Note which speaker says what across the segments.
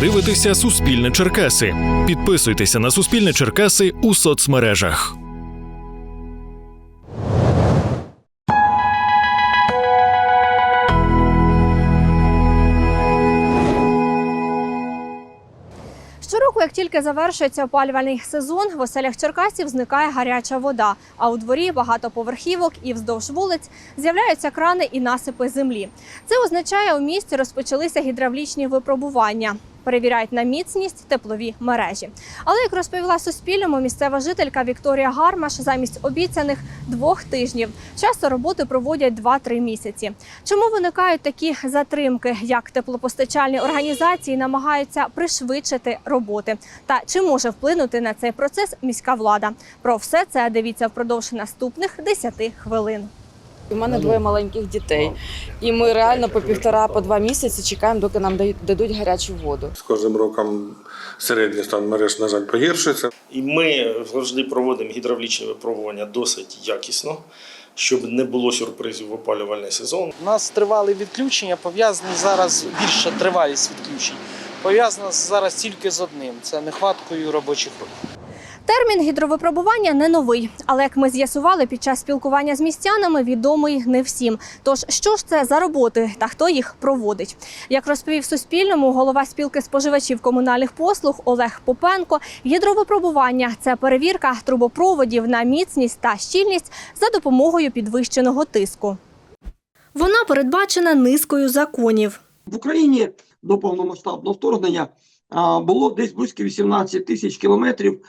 Speaker 1: дивитеся Суспільне Черкаси. Підписуйтеся на Суспільне Черкаси у соцмережах.
Speaker 2: Щороку, як тільки завершується опалювальний сезон, в оселях Черкасів зникає гаряча вода. А у дворі багато поверхівок і вздовж вулиць з'являються крани і насипи землі. Це означає, у місті розпочалися гідравлічні випробування. Перевіряють на міцність теплові мережі. Але як розповіла Суспільному місцева жителька Вікторія Гармаш, замість обіцяних двох тижнів часто роботи проводять 2-3 місяці. Чому виникають такі затримки? Як теплопостачальні організації намагаються пришвидшити роботи? Та чи може вплинути на цей процес міська влада? Про все це дивіться впродовж наступних 10 хвилин.
Speaker 3: У мене двоє маленьких дітей, і ми реально по півтора, по два місяці чекаємо, доки нам дадуть гарячу воду.
Speaker 4: З кожним роком середній стан мереж, на жаль, погіршується.
Speaker 5: І ми завжди проводимо гідравлічні випробування досить якісно, щоб не було сюрпризів в опалювальний сезон.
Speaker 6: У нас тривали відключення, пов'язані зараз більша тривалість відключень. Пов'язана зараз тільки з одним це нехваткою робочих рук.
Speaker 2: Термін гідровипробування не новий, але як ми з'ясували під час спілкування з містянами, відомий не всім. Тож що ж це за роботи та хто їх проводить? Як розповів Суспільному голова спілки споживачів комунальних послуг Олег Попенко, гідровипробування це перевірка трубопроводів на міцність та щільність за допомогою підвищеного тиску. Вона передбачена низкою законів.
Speaker 7: В Україні до повномасштабного вторгнення було десь близько 18 тисяч кілометрів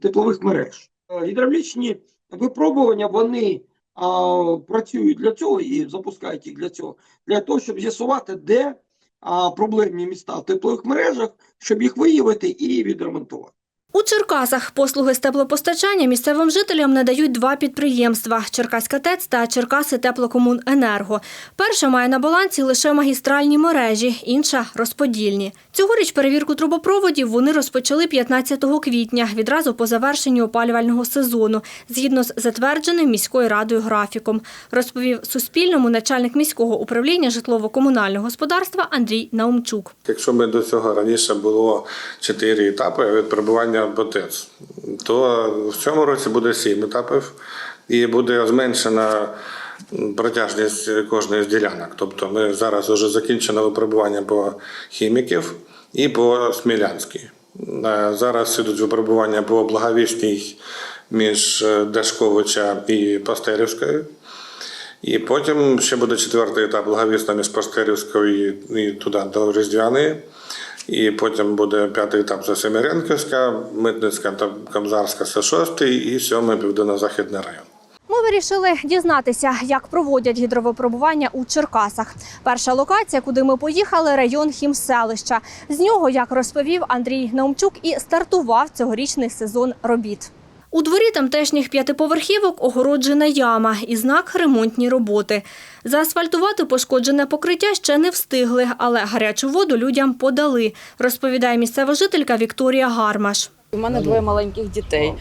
Speaker 7: теплових мереж. Е, Гідравлічні випробування вони працюють для цього і запускають їх для цього, для того, щоб з'ясувати, де проблемні міста в теплових мережах, щоб їх виявити і відремонтувати.
Speaker 2: У Черкасах послуги з теплопостачання місцевим жителям надають два підприємства – Черкаська ТЕЦ та Черкаси Теплокомуненерго. Перша має на балансі лише магістральні мережі, інша – розподільні. Цьогоріч перевірку трубопроводів вони розпочали 15 квітня, відразу по завершенню опалювального сезону, згідно з затвердженим міською радою графіком, розповів Суспільному начальник міського управління житлово-комунального господарства Андрій Наумчук.
Speaker 4: Якщо би до цього раніше було чотири етапи від перебування в ТЕЦ, то в цьому році буде сім етапів і буде зменшена протяжність кожної з ділянок. Тобто ми зараз вже закінчено випробування по хіміків і по Смілянській. Е, Зараз ідуть випробування по Благовісній між е, Дашковича і Пастерівською. І потім ще буде четвертий етап Благовісна між Пастерівською і туди до Різдвяної. І потім буде п'ятий етап це Семиренківська, Митницька та Камзарська це шостий і сьомий південно-західний район.
Speaker 2: Ми вирішили дізнатися, як проводять гідровипробування у Черкасах. Перша локація, куди ми поїхали, район Хімселища. З нього, як розповів Андрій Наумчук, і стартував цьогорічний сезон робіт. У дворі тамтешніх п'ятиповерхівок огороджена яма і знак ремонтні роботи. Заасфальтувати пошкоджене покриття ще не встигли, але гарячу воду людям подали, розповідає місцева жителька Вікторія Гармаш.
Speaker 3: У мене двоє маленьких дітей,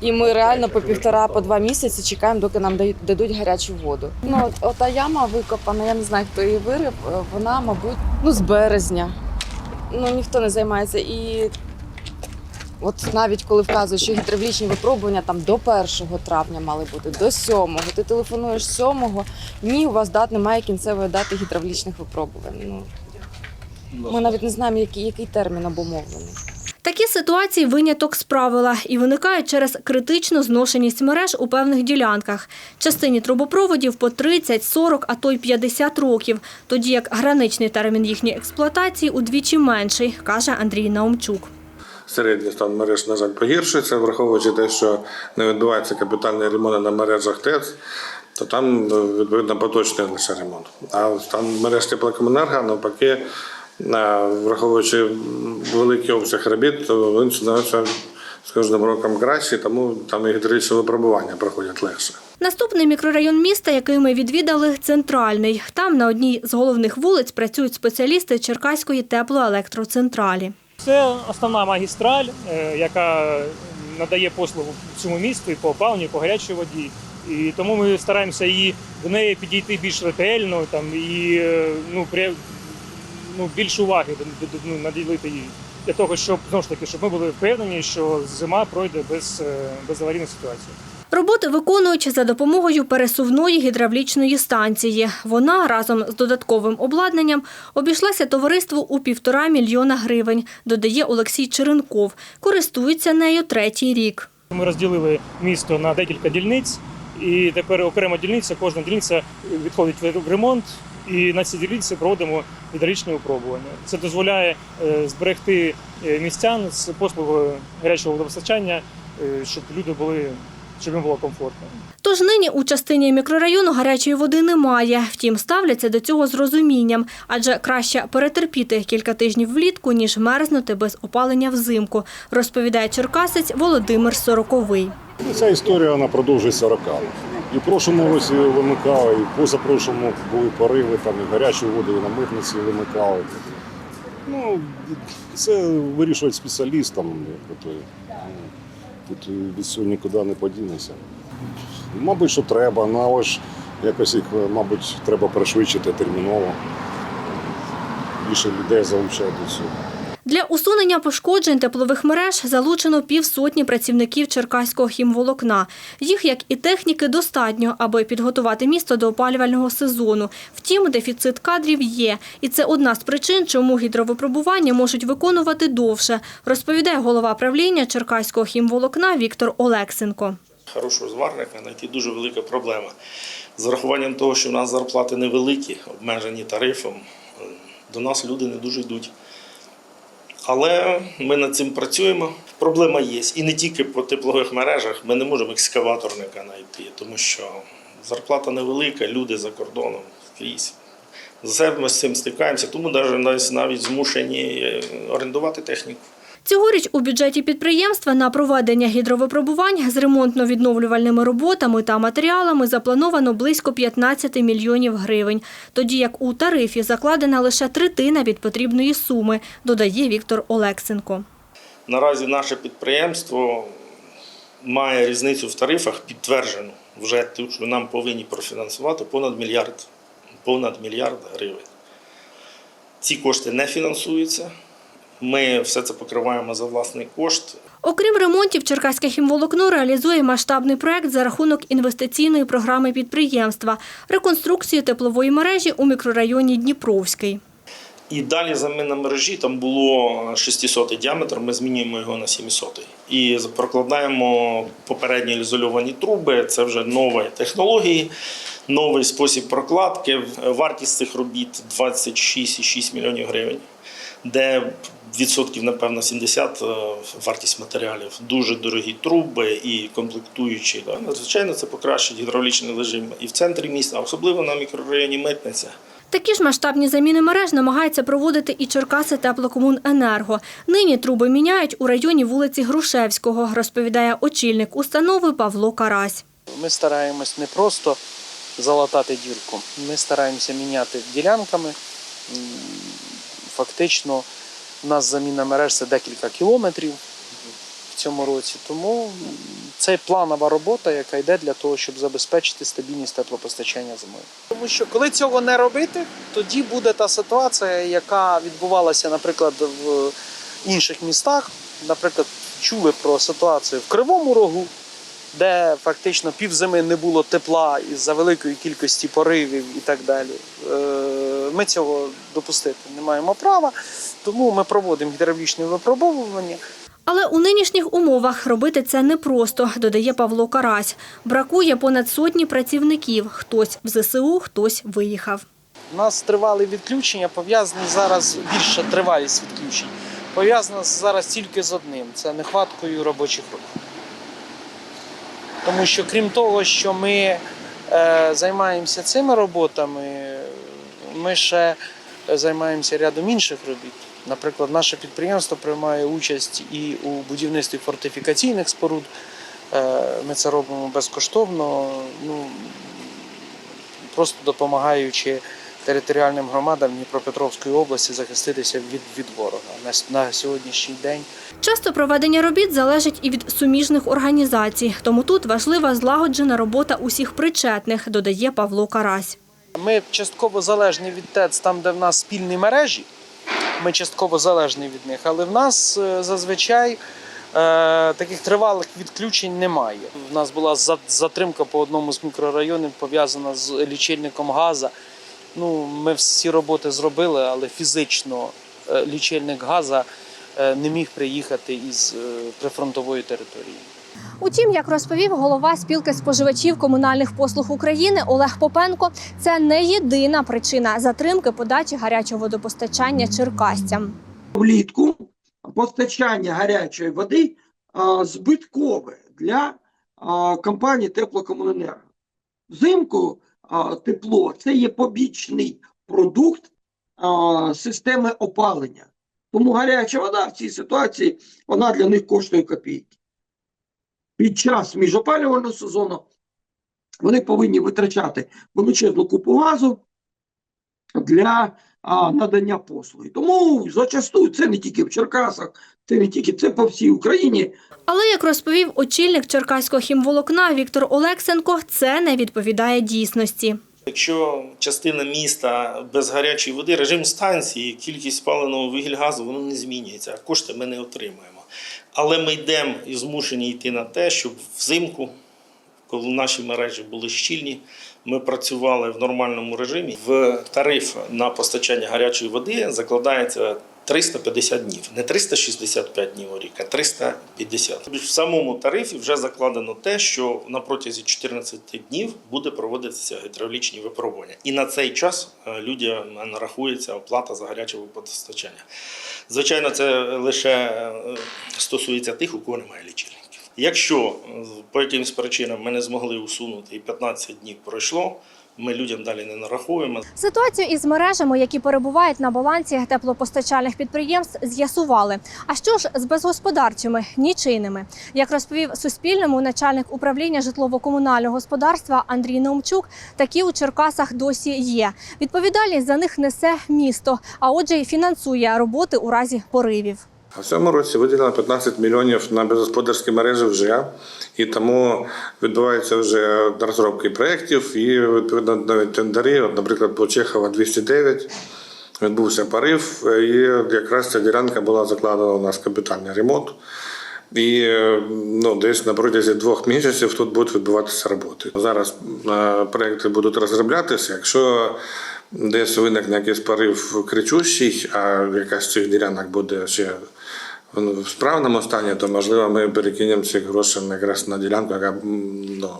Speaker 3: і ми реально по півтора, по два місяці чекаємо, доки нам дадуть гарячу воду. Ну, от, ота яма викопана, я не знаю, хто її вирив. Вона, мабуть, ну з березня. Ну ніхто не займається. І от навіть коли вказують, що гідравлічні випробування там до 1 травня мали бути, до 7, ти телефонуєш 7, ні, у вас дат немає кінцевої дати гідравлічних випробувань. Ну, ми навіть не знаємо, який, який термін обумовлений.
Speaker 2: Такі ситуації виняток з правила і виникають через критичну зношеність мереж у певних ділянках. Частині трубопроводів по 30, 40, а то й 50 років, тоді як граничний термін їхньої експлуатації удвічі менший, каже Андрій Наумчук.
Speaker 4: Середній стан мереж, на жаль, погіршується, враховуючи те, що не відбувається капітальний ремонт на мережах ТЕЦ, то там е, відповідно поточний лише ремонт. А стан мереж теплокомунерго, навпаки, е, враховуючи великий обсяг робіт, то він становиться з кожним роком краще, тому там і гідравлічні випробування проходять легше.
Speaker 2: Наступний мікрорайон міста, який ми відвідали, центральний. Там на одній з головних вулиць працюють спеціалісти Черкаської теплоелектроцентралі.
Speaker 8: Це основна магістраль, е, яка надає послугу цьому місту і по опаленню, і по гарячій воді. І тому ми стараємося її до неї підійти більш ретельно там і е, ну при ну, більше уваги ну, наділити їй. Для того, щоб знову ж таки, щоб ми були впевнені, що зима пройде без, е, без аварійної ситуації.
Speaker 2: Роботи виконують за допомогою пересувної гідравлічної станції. Вона разом з додатковим обладнанням обійшлася товариству у півтора мільйона гривень, додає Олексій Черенков. Користується нею третій рік.
Speaker 8: Ми розділили місто на декілька дільниць, і тепер окрема дільниця, кожна дільниця відходить в ремонт, і на цій дільниці проводимо гідравлічні випробування. Це дозволяє е, зберегти е, містян з послугою гарячого водопостачання, е, щоб люди були, щоб їм було комфортно.
Speaker 2: Тож нині у частині мікрорайону гарячої води немає. Втім, ставляться до цього з розумінням, адже краще перетерпіти кілька тижнів влітку, ніж мерзнути без опалення взимку, розповідає черкасець Володимир Сороковий.
Speaker 9: Ну, Ця історія вона продовжується роками. І в прошлому році вимикали, і позапрошлому були пориви, там і гарячу воду, і на митниці вимикали. Ну, це вирішують спеціалістам. Тут від цього нікуди не подінешся. Мабуть, що треба, ну але ж якось їх, мабуть, треба пришвидшити терміново. Більше людей залучати до цього.
Speaker 2: Для усунення пошкоджень теплових мереж залучено півсотні працівників черкаського хімволокна. Їх, як і техніки, достатньо, аби підготувати місто до опалювального сезону. Втім, дефіцит кадрів є. І це одна з причин, чому гідровипробування можуть виконувати довше, розповідає голова правління черкаського хімволокна Віктор Олексенко.
Speaker 5: Хорошого зварника знайти дуже велика проблема. З урахуванням того, що в нас зарплати невеликі, обмежені тарифом, до нас люди не дуже йдуть. Але ми над цим працюємо. Проблема є. І не тільки по теплових мережах. Ми не можемо екскаваторника знайти, тому що зарплата невелика, люди за кордоном скрізь. За ми з цим стикаємося, тому навіть навіть змушені е, орендувати техніку.
Speaker 2: Цьогоріч у бюджеті підприємства на проведення гідровипробувань з ремонтно-відновлювальними роботами та матеріалами заплановано близько 15 мільйонів гривень, тоді як у тарифі закладена лише третина від потрібної суми, додає Віктор Олексенко.
Speaker 5: Наразі наше підприємство має різницю в тарифах підтверджену вже ту, що нам повинні профінансувати понад мільярд, понад мільярд гривень. Ці кошти не фінансуються. Ми все це покриваємо за власний кошт.
Speaker 2: Окрім ремонтів, Черкаське хімволокно реалізує масштабний проект за рахунок інвестиційної програми підприємства – реконструкцію теплової мережі у мікрорайоні Дніпровський.
Speaker 5: І далі заміна мережі там було 600 діаметр, ми змінюємо його на 700. І прокладаємо попередні ізольовані труби. Це вже нові технології, новий спосіб прокладки. Вартість цих робіт 26,6 мільйонів гривень, де відсотків, напевно, 70 е, вартість матеріалів. Дуже дорогі труби і комплектуючі. Да. Звичайно, це покращить гідравлічний режим і в центрі міста, а особливо на мікрорайоні Митниця.
Speaker 2: Такі ж масштабні заміни мереж намагається проводити і Черкаси Теплокомуненерго. Нині труби міняють у районі вулиці Грушевського, розповідає очільник установи Павло Карась.
Speaker 6: Ми стараємось не просто залатати дірку, ми стараємося міняти ділянками. Фактично, у нас заміна мереж це декілька кілометрів в цьому році. Тому це планова робота, яка йде для того, щоб забезпечити стабільність теплопостачання зимою. Тому що коли цього не робити, тоді буде та ситуація, яка відбувалася, наприклад, в інших містах. Наприклад, чули про ситуацію в Кривому Рогу, де фактично півзими не було тепла із-за великої кількості поривів і так далі. Ми цього допустити не маємо права, тому ми проводимо гідравлічне випробовування.
Speaker 2: Але у нинішніх умовах робити це непросто, додає Павло Карась. Бракує понад сотні працівників. Хтось в ЗСУ, хтось виїхав.
Speaker 6: У нас тривали відключення, пов'язані зараз більша тривалість відключень. Пов'язана зараз тільки з одним це нехваткою робочих рук. Тому що крім того, що ми е, займаємося цими роботами, ми ще займаємося рядом інших робіт. Наприклад, наше підприємство приймає участь і у будівництві фортифікаційних споруд. Е, Ми це робимо безкоштовно, ну, просто допомагаючи територіальним громадам Дніпропетровської області захиститися від, від ворога. На, на сьогоднішній день
Speaker 2: Часто проведення робіт залежить і від суміжних організацій, тому тут важлива злагоджена робота усіх причетних, додає Павло Карась.
Speaker 6: Ми частково залежні від ТЕЦ, там, де в нас спільні мережі, ми частково залежні від них. Але в нас е, зазвичай е, таких тривалих відключень немає. У нас була затримка по одному з мікрорайонів пов'язана з лічильником газу. Ну, ми всі роботи зробили, але фізично е, лічильник газу е, не міг приїхати із прифронтової території.
Speaker 2: Утім, як розповів голова спілки споживачів комунальних послуг України Олег Попенко, це не єдина причина затримки подачі гарячого водопостачання черкасцям.
Speaker 7: влітку постачання гарячої води а, збиткове для а, компанії Теплокомуненерго. Взимку а, тепло це є побічний продукт а, системи опалення. Тому гаряча вода в цій ситуації вона для них коштує копійки. Під час міжопалювального сезону вони повинні витрачати величезну купу газу для а, надання послуги. Тому зачастую це не тільки в Черкасах, це не тільки це по всій Україні.
Speaker 2: Але як розповів очільник черкаського хімволокна Віктор Олексенко, це не відповідає дійсності.
Speaker 5: Якщо частина міста без гарячої води, режим станції, кількість спаленого вугільгазу, воно не змінюється, а кошти ми не отримуємо. Але ми йдемо і змушені йти на те, щоб взимку, коли наші мережі були щільні, ми працювали в нормальному режимі. В тариф на постачання гарячої води закладається 350 днів, не 365 днів у рік, а 350. Тобто В самому тарифі вже закладено те, що на протязі 14 днів буде проводитися гідравлічні випробування. І на цей час е, людям нарахується оплата за гаряче водопостачання. Звичайно, це лише е, стосується тих, у кого немає лічильників. Якщо е, по якимось причинам ми не змогли усунути і 15 днів пройшло, ми людям далі не нараховуємо.
Speaker 2: Ситуацію із мережами, які перебувають на балансі теплопостачальних підприємств, з'ясували. А що ж з безгосподарчими нічийними? Як розповів Суспільному начальник управління житлово-комунального господарства Андрій Наумчук, такі у Черкасах досі є. Відповідальність за них несе місто, а отже, й фінансує роботи у разі поривів.
Speaker 4: А в цьому році виділено 15 мільйонів на безгосподарські мережі вже, і тому відбуваються вже розробки проєктів і відповідно навіть тендери. Наприклад, по Чехова 209 відбувся порив, і якраз ця ділянка була закладена у нас капітальний ремонт. І ну, десь на протязі двох місяців тут будуть відбуватися роботи. Зараз е, проекти будуть розроблятися. Якщо десь виникне якийсь порив кричущий, а якась з цих ділянок буде ще в в справному стані, то можливо ми перекинемо ці гроші якраз на ділянку, яка ну,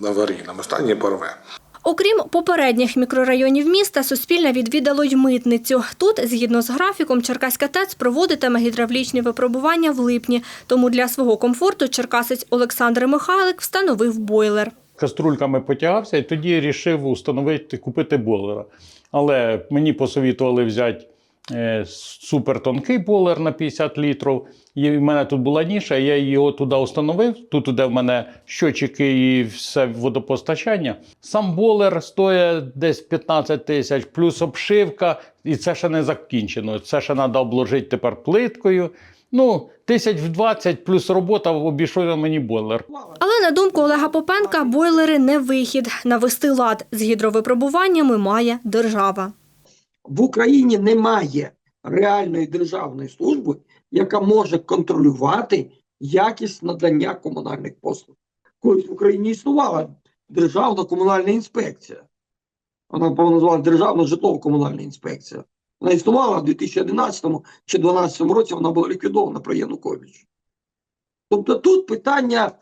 Speaker 4: в аварійному стані порве.
Speaker 2: Окрім попередніх мікрорайонів міста, Суспільне відвідало й митницю. Тут, згідно з графіком, Черкаська ТЕЦ проводитиме гідравлічні випробування в липні. Тому для свого комфорту черкасець Олександр Михайлик встановив бойлер.
Speaker 10: каструльками потягався і тоді вирішив установити, купити бойлера. Але мені посовітували взяти супертонкий бойлер на 50 літрів. І в мене тут була ніша, я його туди установив. Тут іде в мене щочики і все водопостачання. Сам бойлер стоїть десь 15 тисяч, плюс обшивка, і це ще не закінчено. Це ще треба обложити тепер плиткою. Ну, тисяч в 20 плюс робота обійшов мені бойлер.
Speaker 2: Але на думку Олега Попенка, бойлери не вихід. Навести лад з гідровипробуваннями має держава.
Speaker 7: В Україні немає реальної державної служби, яка може контролювати якість надання комунальних послуг. Колись в Україні існувала державна комунальна інспекція. Вона називалася Державна житлово-комунальна інспекція. Вона існувала в 2011 чи 2012 році, вона була ліквідована при Януковичі. Тобто тут питання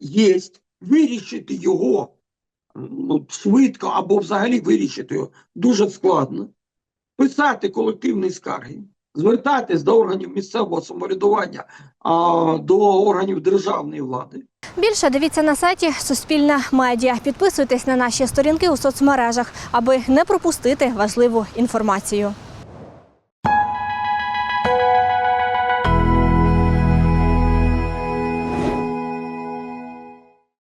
Speaker 7: є вирішити його ну, швидко або взагалі вирішити його дуже складно. Писати колективні скарги, звертатись до органів місцевого самоврядування, а, до органів державної влади.
Speaker 2: Більше дивіться на сайті Суспільна медіа. Підписуйтесь на наші сторінки у соцмережах, аби не пропустити важливу інформацію.